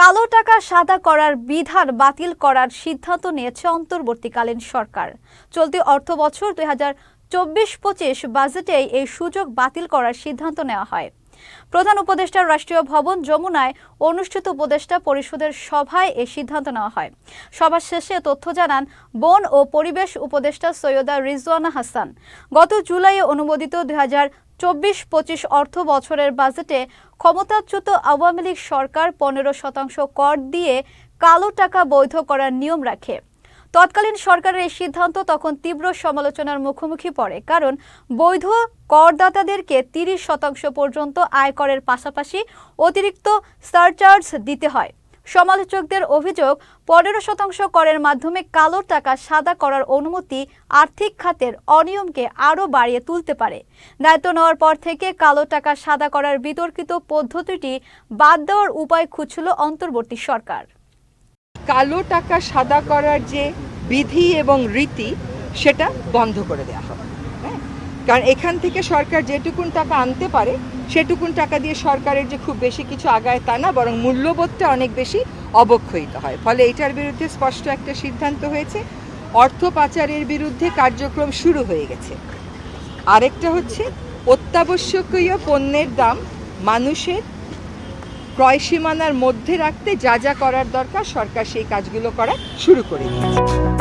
কালো টাকা সাদা করার বিধান বাতিল করার সিদ্ধান্ত নিয়েছে অন্তর্বর্তীকালীন সরকার। চলতি অর্থ বছর দুই হাজার চব্বিশ পঁচিশ বাজেটেই এই সুযোগ বাতিল করার সিদ্ধান্ত নেওয়া হয়। প্রধান উপদেষ্টা রাষ্ট্রীয় ভবন যমুনায় অনুষ্ঠিত উপদেষ্টা পরিষদের সভায় এই সিদ্ধান্ত নেওয়া হয়। সভা শেষে তথ্য জানান, বন ও পরিবেশ উপদেষ্টা সৈয়দা রিজওয়ানা হাসান। গত জুলাইয়ে অনুমোদিত দুই হাজার চব্বিশ পঁচিশ অর্থ বছরের বাজেটে ক্ষমতাচ্যুত আওয়ামী লীগ সরকার পনেরো শতাংশ কর দিয়ে কালো টাকা বৈধ করার নিয়ম রাখে। তৎকালীন সরকারের এই সিদ্ধান্ত তখন তীব্র সমালোচনার মুখোমুখি পড়ে, কারণ বৈধ করদাতাদেরকে তিরিশ শতাংশ পর্যন্ত আয়করের পাশাপাশি অতিরিক্ত সারচার্জ দিতে হয়। সমালোচকদের অভিযোগ, পনেরো শতাংশ করের মাধ্যমে কালো টাকা সাদা করার অনুমতি আর্থিক খাতের অনিয়মকে আরও বাড়িয়ে তুলতে পারে। দায়িত্ব নেওয়ার পর থেকে কালো টাকা সাদা করার বিতর্কিত পদ্ধতিটি বাদ দেওয়ার উপায় খুঁজছিল অন্তর্বর্তী সরকার। কালো টাকা সাদা করার যে বিধি এবং রীতি, সেটা বন্ধ করে দেওয়া হবে। হ্যাঁ? কারণ এখান থেকে সরকার যেটুকুন টাকা আনতে পারে, সেটুকুন টাকা দিয়ে সরকারের যে খুব বেশি কিছু আগায় তা না, বরং মূল্যবোধটা অনেক বেশি অবক্ষয়িত হয়। ফলে এটার বিরুদ্ধে স্পষ্ট একটা সিদ্ধান্ত হয়েছে। অর্থ পাচারের বিরুদ্ধে কার্যক্রম শুরু হয়ে গেছে। আরেকটা হচ্ছে, অত্যাবশ্যকীয় পণ্যের দাম মানুষের ক্রয় সীমানার মধ্যে রাখতে যা যা করার দরকার, সরকার সেই কাজগুলো করা শুরু করে দিয়েছে।